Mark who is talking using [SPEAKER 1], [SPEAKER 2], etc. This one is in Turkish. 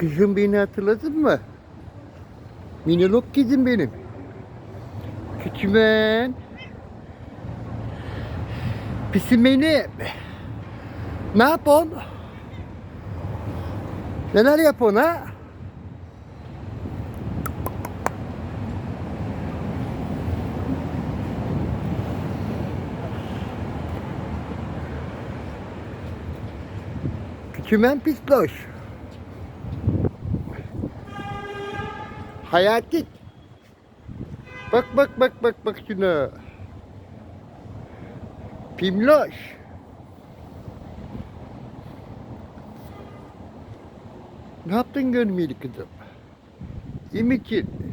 [SPEAKER 1] Kızım beni hatırladın mı? Minolog kızım benim. Küçümen. Pisim benim. Ne yapıyorsun? Neler yapıyorsun ha? Küçümen pisloş. Hayati. Bak bak bak bak bak şuna. Pimloş. Ne yaptın görmeyeli kızım? İyi misin?